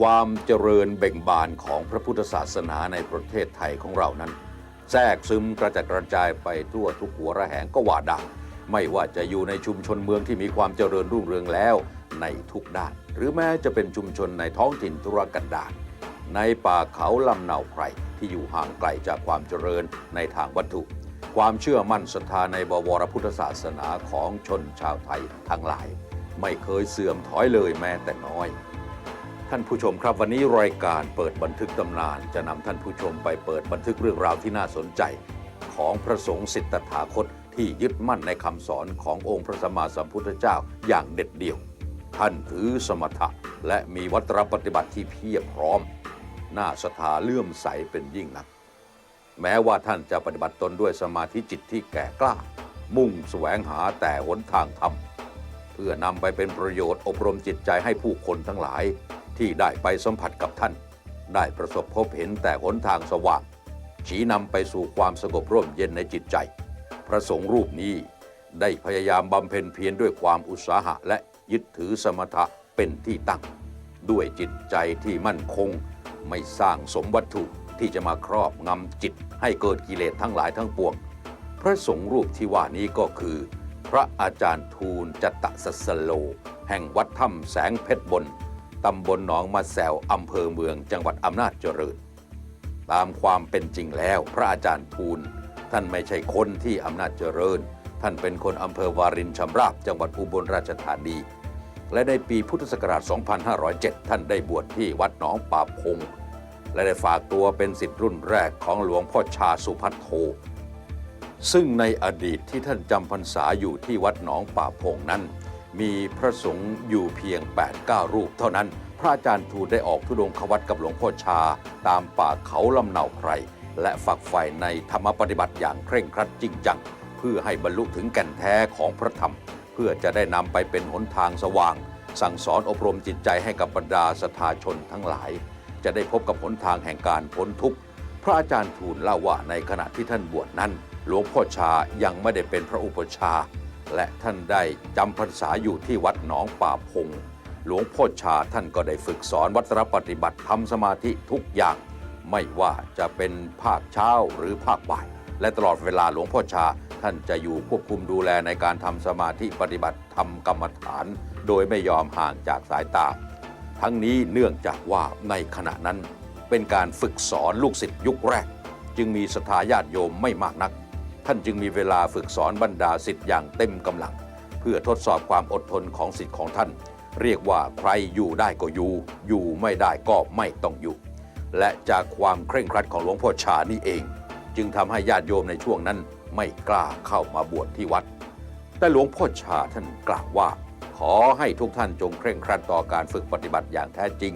ความเจริญเบ่งบานของพระพุทธศาสนาในประเทศไทยของเรานั้น แทรกซึมกระจัดกระจายไปทั่วทุกหัวระแหงก็ว่าได้ไม่ว่าจะอยู่ในชุมชนเมืองที่มีความเจริญรุ่งเรืองแล้วในทุกด้าน หรือแม้จะเป็นชุมชนในท้องถิ่นธุรกันดารในป่าเขาลำเนาไพรที่อยู่ห่างไกลจากความเจริญในทางวัตถุ ความเชื่อมั่นศรัทธาในบวรพุทธศาสนาของชนชาวไทยทั้งหลาย ไม่เคยเสื่อมถอยเลยแม้แต่น้อย ท่านผู้ชมครับวันนี้รายการเปิดบันทึกตำนาน จะนำท่านผู้ชมไปเปิดบันทึกเรื่องราวที่น่าสนใจ ของพระสงฆ์สิทธถาคตที่ยึดมั่นในคำสอนขององค์พระสัมมาสัมพุทธเจ้าอย่างเด็ดเดี่ยว ท่านถือสมถะและมีวัตรปฏิบัติที่เพียบพร้อม น่าศรัทธาเลื่อมใสเป็นยิ่งนัก แม้ว่าท่านจะปฏิบัติตนด้วยสมาธิจิตที่แก่กล้า มุ่งแสวงหาแต่หนทางธรรมเพื่อนำไปเป็นประโยชน์อบรมจิตใจให้ผู้คนทั้งหลาย ที่ได้ไปสัมผัสกับท่าน ได้ประสบพบเห็นแต่หนทางสว่าง ชี้นำไปสู่ความสงบร่มเย็นในจิตใจ พระสงฆ์รูปนี้ได้พยายามบำเพ็ญเพียรด้วยความอุตสาหะและยึดถือสมถะเป็นที่ตั้ง ด้วยจิตใจที่มั่นคง ไม่สร้างสมวัตถุที่จะมาครอบงำจิตให้เกิดกิเลสทั้งหลายทั้งปวง พระสงฆ์รูปที่ว่านี้ก็คือ พระอาจารย์ทูลจตสัสโล แห่งวัดถ้ำแสงเพชรบน ตำบลหนองมาแซวอำเภอเมืองจังหวัดอำนาจเจริญ ตามความเป็นจริงแล้วพระอาจารย์ทูล ท่านไม่ใช่คนที่อำนาจเจริญ ท่านเป็นคนอำเภอวารินชำราบจังหวัดอุบลราชธานี และในปีพุทธศักราช 2507 ท่านได้บวชที่วัดหนองป่าพง และได้ฝากตัวเป็นศิษย์รุ่นแรกของหลวงพ่อชาสุพัทโทซึ่งในอดีตที่ท่านจำพรรษาอยู่ที่วัดหนองป่าพงนั้น มีพระสงฆ์อยู่เพียง 8-9 รูปเท่านั้น พระอาจารย์ทูลได้ออกธุดงควัดกับหลวงพ่อชา ตามป่าเขาลำเนาไพร และฝักใฝ่ในธรรมปฏิบัติอย่างเคร่งครัดจริงจัง เพื่อให้บรรลุถึงแก่นแท้ของพระธรรม เพื่อจะได้นำไปเป็นหนทางสว่าง สั่งสอนอบรมจิตใจให้กับบรรดาสทาชนทั้งหลาย จะได้พบกับหนทางแห่งการพ้นทุกข์พระอาจารย์ทูลเล่าว่าในขณะที่ท่านบวชนั้น หลวงพ่อชายังไม่ได้เป็นพระอุปชา และท่านได้จำพรรษาอยู่ที่วัดหนองป่าพง หลวงพ่อชาท่านก็ได้ฝึกสอนวัตรปฏิบัติทำสมาธิทุกอย่าง ไม่ว่าจะเป็นภาคเช้าหรือภาคบ่าย และตลอดเวลาหลวงพ่อชาท่านจะอยู่ควบคุมดูแลในการทำสมาธิปฏิบัติทำกรรมฐาน โดยไม่ยอมห่างจากสายตา ทั้งนี้เนื่องจากว่าในขณะนั้นเป็นการฝึกสอนลูกศิษย์ยุคแรก จึงมีศรัทธาญาติโยมไม่มากนัก ท่านจึงมีเวลาฝึกสอนบรรดาศิษย์อย่างเต็มกำลัง เพื่อทดสอบความอดทนของศิษย์ของท่าน เรียกว่าใครอยู่ได้ก็อยู่ อยู่ไม่ได้ก็ไม่ต้องอยู่ และจากความเคร่งครัดของหลวงพ่อชานี่เอง จึงทำให้ญาติโยมในช่วงนั้นไม่กล้าเข้ามาบวชที่วัด แต่หลวงพ่อชาท่านกล่าวว่า ขอให้ทุกท่านจงเคร่งครัดต่อการฝึกปฏิบัติอย่างแท้จริง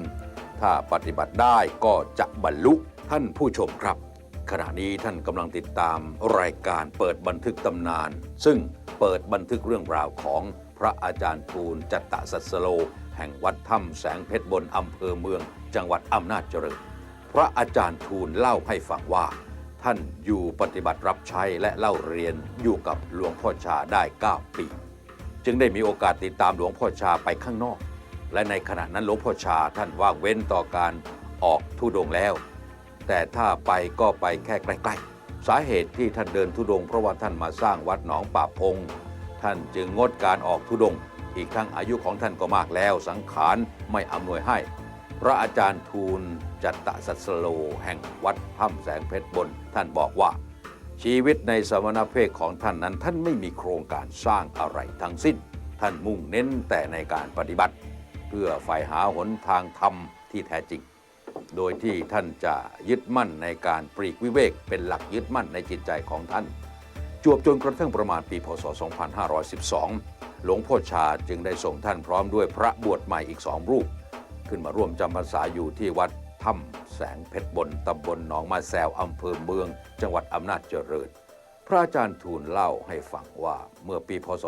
ถ้าปฏิบัติได้ก็จะบรรลุท่านผู้ชมครับ ขณะนี้ท่านกำลังติดตามรายการเปิดบันทึกตำนาน ซึ่งเปิดบันทึกเรื่องราวของพระอาจารย์ทูลจัตตสัสโล แห่งวัดถ้ำแสงเพชรบนอำเภอเมือง จังหวัดอำนาจเจริญ พระอาจารย์ทูลเล่าให้ฟังว่า ท่านอยู่ปฏิบัติรับใช้และเล่าเรียนอยู่กับหลวงพ่อชาได้ 9 ปี จึงได้มีโอกาสติดตามหลวงพ่อชาไปข้างนอก และในขณะนั้นหลวงพ่อชาท่านว่างเว้นต่อการออกทุดงค์แล้ว แต่ถ้าไปก็ไปแค่ใกล้ๆ สาเหตุที่ท่านเดินทุดง เพราะว่าท่านมาสร้างวัดหนองป่าพง ท่านจึงงดการออกทุดง อีกทั้งอายุของท่านก็มากแล้ว สังขารไม่อำนวยให้ พระอาจารย์ทูลจัตตสัสโล แห่งวัดถ้ำแสงเพชรบน ท่านบอกว่า ชีวิตในสมณเพศของท่านนั้น ท่านไม่มีโครงการสร้างอะไรทั้งสิ้น ท่านมุ่งเน้นแต่ในการปฏิบัติ เพื่อใฝ่หาหนทางธรรมที่แท้จริง โดยที่ท่านจะยึดมั่นในการปรีกวิเวก เป็นหลักยึดมั่นในจิตใจของท่าน จวบจนกระทั่งประมาณปีพศ 2512 หลวงพ่อชาจึงได้ส่งท่านพร้อมด้วยพระบวชใหม่อีกสองรูป ขึ้นมาร่วมจำพรรษาอยู่ที่วัดถ้ำแสงเพชรบนตำบลหนองมาแซวอำเภอเมือง จังหวัดอำนาจเจริญ พระอาจารย์ทูลเล่าให้ฟังว่าเมื่อปีพศ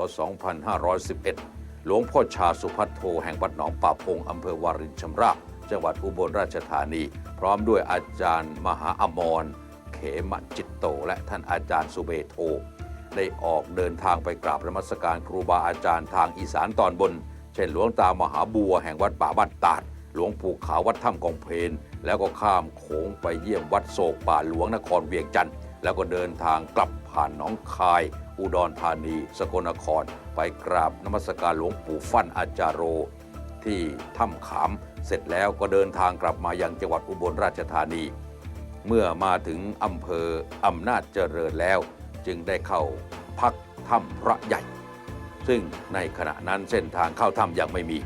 2511 หลวงพ่อชาสุพัทโทแห่งวัดหนองป่าพงอำเภอวารินชำราบ จังหวัดอุบลราชธานี พร้อมด้วยอาจารย์มหาอมร เขมจิตโต และท่านอาจารย์สุเบโท ได้ออกเดินทางไปกราบนมัสการครูบาอาจารย์ทางอีสานตอนบน เช่นหลวงตามหาบัวแห่งวัดป่าบ้านตาดหหลวงปู่ขาววัดถ้ำกองเพนแล้วก็ข้ามโขงไปเยี่ยมวัดโศกป่าหลวงนครเวียงจันทร์แล้วก็เดินทางกลับผ่านหนองคาย อุดรธานี สกลนคร ไปกราบนมัสการหลวงปู่ฟั่นอาจารโร ที่ถ้ำขาม เสร็จแล้วก็เดินทางกลับมายังจังหวัดอุบลราชธานี เมื่อมาถึงอำเภออำนาจเจริญแล้ว จึงได้เข้าพักถ้ำพระใหญ่ ซึ่งในขณะนั้นเส้นทางเข้าถ้ำยังไม่มี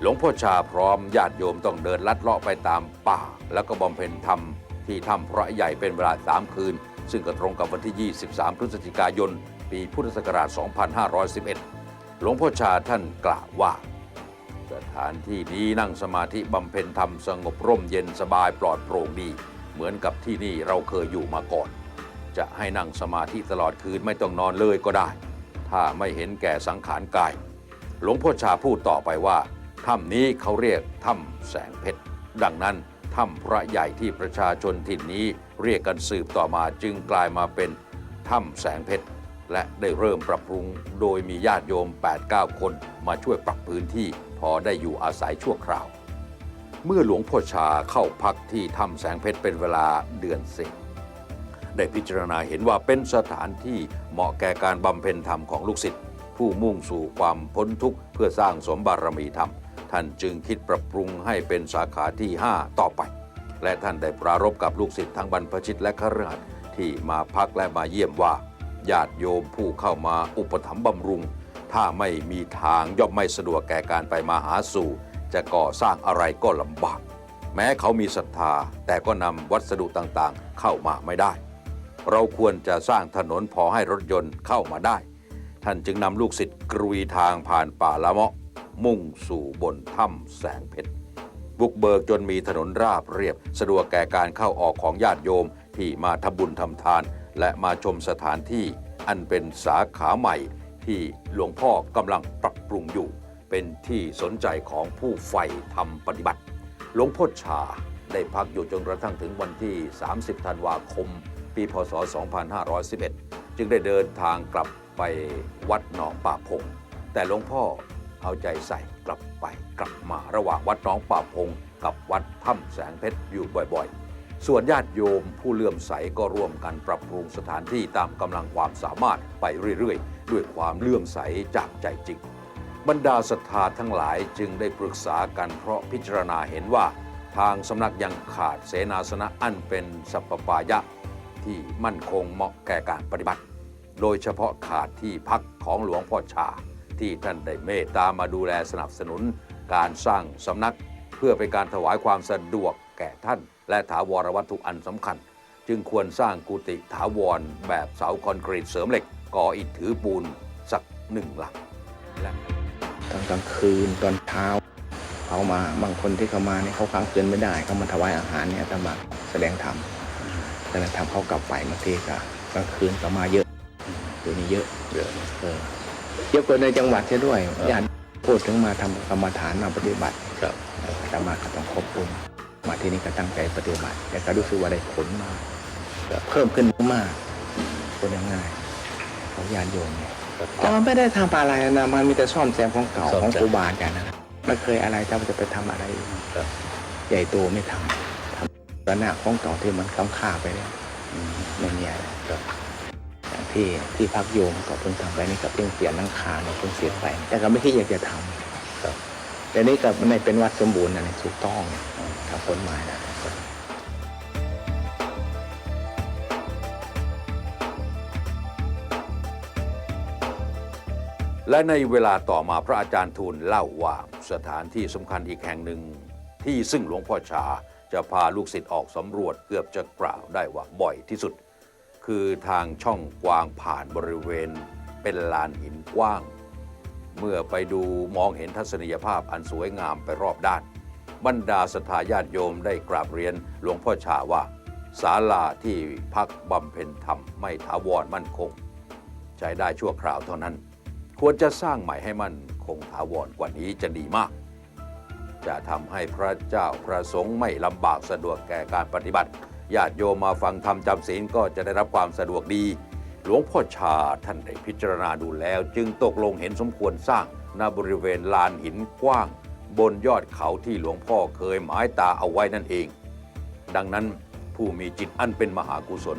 หลวงพ่อชาพร้อมญาติโยมต้องเดินลัดเลาะไปตามป่า แล้วก็บำเพ็ญธรรมที่ถ้ำพระใหญ่เป็นเวลา3คืน ซึ่งก็ตรงกับวันที่ 23 พฤศจิกายน ปีพุทธศักราช 2511 หลวงพ่อชาท่านกล่าวว่า ถานที่นี้นั่งสมาธิบำเพ็ญธรรมสงบร่มเย็นสบายปลอดโปร่งดี เหมือนกับที่นี่เราเคยอยู่มาก่อน จะให้นั่งสมาธิตลอดคืนไม่ต้องนอนเลยก็ได้ ถ้าไม่เห็นแก่สังขารกาย หลวงพ่อชาพูดต่อไปว่าถ้ำนี้เขาเรียกถ้ำแสงเพชร ดังนั้นถ้ำพระใหญ่ที่ประชาชนถิ่นนี้เรียกกันสืบต่อมาจึงกลายมาเป็นถ้ำแสงเพชร และได้เริ่มปรับปรุงโดยมีญาติโยม 8-9 คนมาช่วยปรับพื้นที่ อได้อยู่อาศัยชั่วคราว เมื่อหลวงพ่อชาเข้าพักที่ถ้ำแสงเพชรเป็นเวลาเดือนเศษได้พิจารณาเห็นว่าเป็นสถานที่เหมาะแก่การบำเพ็ญธรรมของลูกศิษย์ผู้มุ่งสู่ความพ้นทุกข์เพื่อสร้างสมบารมีธรรม ท่านจึงคิดปรับปรุงให้เป็นสาขาที่ 5 ต่อไป และท่านได้ปรารภกับลูกศิษย์ทั้งบรรพชิตและคฤหัสถ์ที่มาพักและมาเยี่ยมว่าญาติโยมผู้เข้ามาอุปถัมภ์บำรุง ถ้าไม่มีทางย่อมไม่สะดวกแก่การไปมาหาสู่ จะก่อสร้างอะไรก็ลำบาก แม้เขามีศรัทธา แต่ก็นำวัสดุต่างๆ เข้ามาไม่ได้ เราควรจะสร้างถนนพอให้รถยนต์เข้ามาได้ ท่านจึงนำลูกศิษย์กรุยทางผ่านป่าละเมาะ มุ่งสู่บนถ้ำแสงเพชรบุกเบิกจนมีถนนราบเรียบ สะดวกแก่การเข้าออกของญาติโยมที่มาทำบุญทำทาน และมาชมสถานที่อันเป็นสาขาใหม่ ที่หลวงพ่อกำลังปรับปรุงอยู่ เป็นที่สนใจของผู้ใฝ่ทำปฏิบัติ หลวงพ่อชาได้พักอยู่จนกระทั่งถึงวันที่ 30 ธันวาคม ปี พศ 2511 จึงได้เดินทางกลับไปวัดหนองป่าพง แต่หลวงพ่อเอาใจใส่กลับไปกลับมาระหว่างวัดหนองป่าพง กับวัดถ้ำแสงเพชรอยู่บ่อยๆ ส่วนญาติโยมผู้เลื่อมใสก็ร่วมกันปรับปรุงสถานที่ตามกำลังความสามารถไปเรื่อยๆ ด้วยความเลื่อมใสจากใจจริง บรรดาศรัทธาทั้งหลายจึงได้ปรึกษากันเพราะพิจารณาเห็นว่าทางสำนักยังขาดเสนาสนะอันเป็นสัปปายะที่มั่นคงเหมาะแก่การปฏิบัติ โดยเฉพาะขาดที่พักของหลวงพ่อชา ที่ท่านได้เมตตามาดูแลสนับสนุน การสร้างสำนักเพื่อเป็นการถวายความสะดวกแก่ท่าน และถาวรวัตถุอันสำคัญ จึงควรสร้างกุฏิถาวรแบบเสาคอนกรีตเสริมเหล็ก ก่ออิฐถือปูนสักหนึ่งหลังและตอนกลางคืนตอนเช้าเขามาบางคนที่เขามาเนี่ยเขาค้างคืนไม่ได้เขามาถวายอาหารเนี่ยจะมาแสดงธรรมแสดงธรรมเขากลับไปบางทีก็กลางคืนก็มาเยอะตัวนี้เยอะเยอะเออเยอะกว่าในจังหวัดเสียด้วยญาติพูดถึงมาทำกรรมฐานมาปฏิบัติครับเอออาตมาก็ต้องควบคุมมาที่นี่ก็ตั้งใจปฏิบัติแต่ก็รู้สึกว่าได้ผลมากเพิ่มขึ้นมากคนง่ายๆ ของญาติโยมเนี่ยแต่มันไม่ได้ทำอะไรนะมันมีแต่ซ่อมแซมของเก่าซ่อมของแซมครูบาอาจารย์นะไม่เคยอะไรถ้ามันจะไปทำอะไรใหญ่โตไม่ทำทำระนาบของเก่าที่มันค้ำค่าไปแล้วไม่มีอะไรอย่างที่ที่พักโยมก็เพิ่งทำไปนี่ก็เพิ่งเปลี่ยนหลังคาเนี่ยเพิ่งเสียไปแต่ก็ไม่คิดอยากจะทำครับแต่นี่ก็ไม่เป็นวัดสมบูรณ์นะถูกต้องทางกฎหมายนะ และในเวลาต่อมาพระอาจารย์ทูลเล่าว่าสถานที่สำคัญอีกแห่งหนึ่ง ที่ซึ่งหลวงพ่อชาจะพาลูกศิษย์ออกสำรวจเกือบจะกล่าวได้ว่าบ่อยที่สุด คือทางช่องกวางผ่านบริเวณ เป็นลานหินกว้าง เมื่อไปดูมองเห็นทัศนียภาพอันสวยงามไปรอบด้าน บรรดาศรัทาญาติโยมได้กราบเรียนหลวงพ่อชาว่าศาลาที่พักบำเพ็ญธรรมไม่ถาวรมั่นคง ใช้ได้ชั่วคราวเท่านั้น ควรจะสร้างใหม่ให้มันคงถาวรกว่านี้จะดีมาก จะทำให้พระเจ้าพระสงฆ์ไม่ลำบากสะดวกแก่การปฏิบัติญาติโยมมาฟังธรรมจำศีลก็จะได้รับความสะดวกดี หลวงพ่อชาท่านได้พิจารณาดูแล้ว จึงตกลงเห็นสมควรสร้างณบริเวณลานหินกว้าง บนยอดเขาที่หลวงพ่อเคยหมายตาเอาไว้นั่นเอง ดังนั้นผู้มีจิตอันเป็นมหากุศล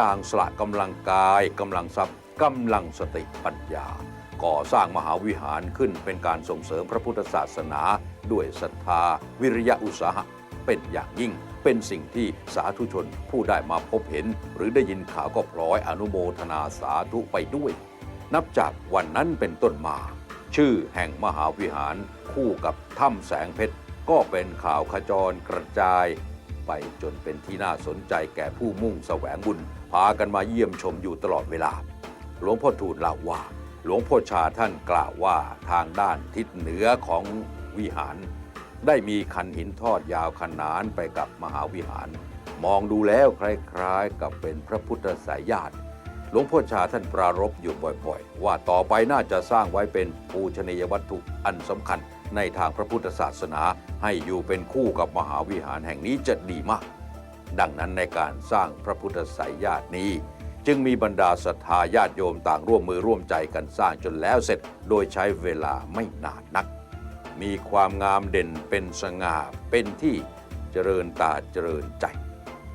ต่างสละกำลังกายกำลังทรัพย์กำลังสติปัญญา ก่อสร้างมหาวิหารขึ้นเป็นการส่งเสริมพระพุทธศาสนา ด้วยศรัทธา วิริยะอุตสาหะเป็นอย่างยิ่ง เป็นสิ่งที่สาธุชนผู้ได้มาพบเห็น หรือได้ยินข่าวก็พลอยอนุโมทนาสาธุไปด้วย นับจากวันนั้นเป็นต้นมา ชื่อแห่งมหาวิหารคู่กับถ้ำแสงเพชรก็เป็นข่าวขจรกระจาย ไปจนเป็นที่น่าสนใจแก่ผู้มุ่งแสวงบุญพากันมาเยี่ยมชมอยู่ตลอดเวลา หลวงพ่อทูลเล่าว่า หลวงพ่อชาท่านกล่าวว่าทางด้านทิศเหนือของวิหาร ได้มีคันหินทอดยาวขนานไปกับมหาวิหาร มองดูแล้วคล้ายๆ กับเป็นพระพุทธสายญาติหลวงพ่อชาท่านปรารภอยู่บ่อยๆ ว่าต่อไปน่าจะสร้างไว้เป็นปูชนียวัตถุอันสำคัญในทางพระพุทธศาสนาให้อยู่เป็นคู่กับมหาวิหารแห่งนี้จะดีมาก ดังนั้นในการสร้างพระพุทธสายญาตินี้ จึงมีบรรดาศรัทธาญาติโยมต่างร่วมมือร่วมใจกันสร้างจนแล้วเสร็จโดยใช้เวลาไม่นานนัก มีความงามเด่นเป็นสง่าเป็นที่เจริญตาเจริญใจ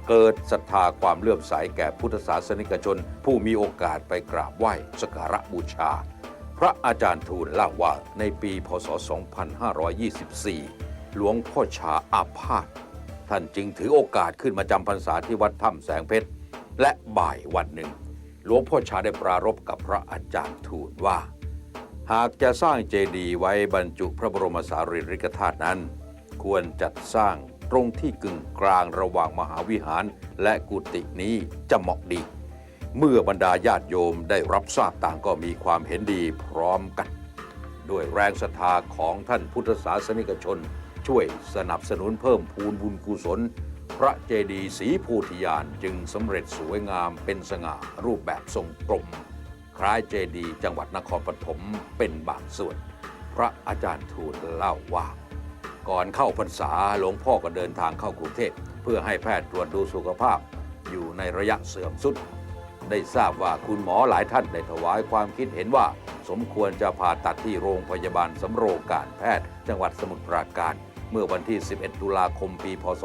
เกิดศรัทธาความเลื่อมใสแก่พุทธศาสนิกชน ผู้มีโอกาสไปกราบไหว้สักการะบูชา พระอาจารย์ทูลเล่าว่าในปีพศ 2524 หลวงพ่อชาอาพาธท่านจึงถือโอกาสขึ้นมาจำพรรษาที่วัดถ้ำแสงเพชร และบ่ายวันหนึ่ง หลวงพ่อชาได้ปรารภกับพระอาจารย์ทูลว่า หากจะสร้างเจดีย์ไว้บรรจุพระบรมสารีริกธาตุนั้น ควรจัดสร้างตรงที่กึ่งกลางระหว่างมหาวิหารและกุฏินี้จะเหมาะดี เมื่อบรรดาญาติโยมได้รับทราบต่างก็มีความเห็นดีพร้อมกัน ด้วยแรงศรัทธาของท่านพุทธศาสนิกชน ช่วยสนับสนุนเพิ่มพูนบุญกุศล พระเจดีย์สีโพธิญาณจึงสำเร็จสวยงามเป็นสง่ารูปแบบทรงกลม คล้ายเจดีย์จังหวัดนครปฐมเป็นบางส่วน พระอาจารย์ทูลเล่าว่า ก่อนเข้าพรรษาหลวงพ่อก็เดินทางเข้ากรุงเทพเพื่อให้แพทย์ตรวจดูสุขภาพอยู่ในระยะเสื่อมสุด ได้ทราบว่าคุณหมอหลายท่านได้ถวายความคิดเห็นว่า สมควรจะผ่าตัดที่โรงพยาบาลสำโรงการแพทย์จังหวัดสมุทรปราการ เมื่อวันที่ 11 ตุลาคมปี พศ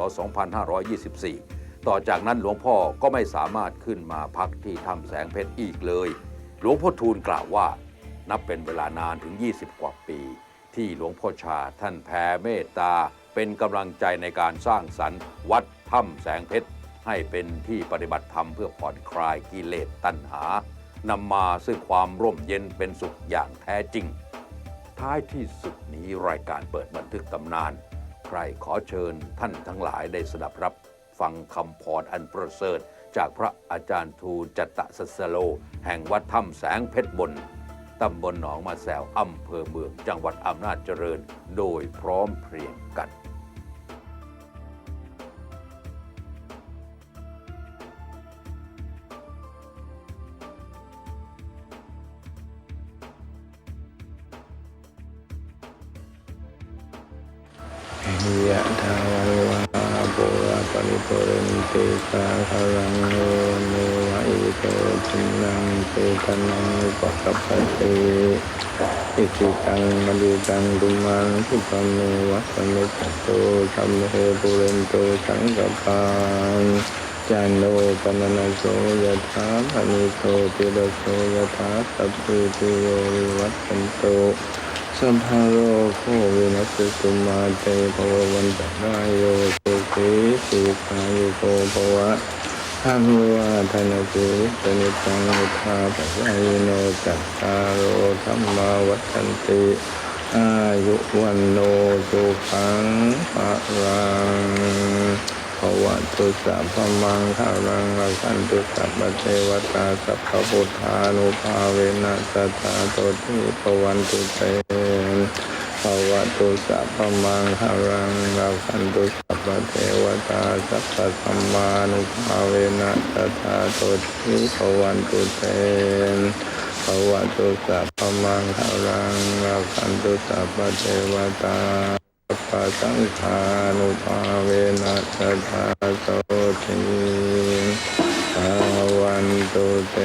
2524 ต่อจากนั้นหลวงพ่อก็ไม่สามารถขึ้นมาพักที่ถ้ำแสงเพชรอีกเลย หลวงพ่อทูลกล่าวว่า นับเป็นเวลานานถึง 20 กว่าปี ที่หลวงพ่อชาท่านแผ่เมตตา เป็นกำลังใจในการสร้างสรรค์วัดถ้ำแสงเพชรให้เป็นที่ปฏิบัติธรรมเพื่อผ่อนคลายกิเลสตัณหานำมาซึ่งความร่มเย็นเป็นสุขอย่างแท้จริง ท้ายที่สุดนี้รายการเปิดบันทึกตำนาน ใครขอเชิญท่านทั้งหลายได้สดับรับฟังคำพรอันประเสริฐ จากพระอาจารย์ทูจัตตสัสสโล แห่งวัดถ้ำแสงเพชรบนตำบลหนองมาแซวอำเภอเมืองจังหวัดอำนาจเจริญ โดยพร้อมเพรียงกัน ราปรินติสาคารังโนโนวะอิโตจินังเปตนังอุปกัปปติอิจิตังมณีตังดุมังสุปเมวัสมิจโตสัมโหปุเรนโตสังกปังจันโนปนนโสยะถาปณิโตติรโสยะถาสัพพิติโยวิวัตสันโต สัมภารโรโควินัสตุมาเตภววันตรายโยสุขีสีคายุโกภวะทานุวาธนกุสนิจังุทาปะยายโนจัตตารโอธรรมาวัฏันติ อายุวันโนสุขังภะรังภวะตุสัพพมังคารังรักันตุสัพพะเทวตาสัพพพุทธานุภาเวนะสัทธาโตทิปวันตุเต ภวะตุสัพพมังหารังราคันตุสัพพเทวตาสัพพสัมมานุภาเวนะตถาโตทิภวันตุเตนภวะตุสัพพมังหารังราคันตุสัพพเทวตาสัพพสังฆานุภาเวนะตถาโตทิภวันตุเต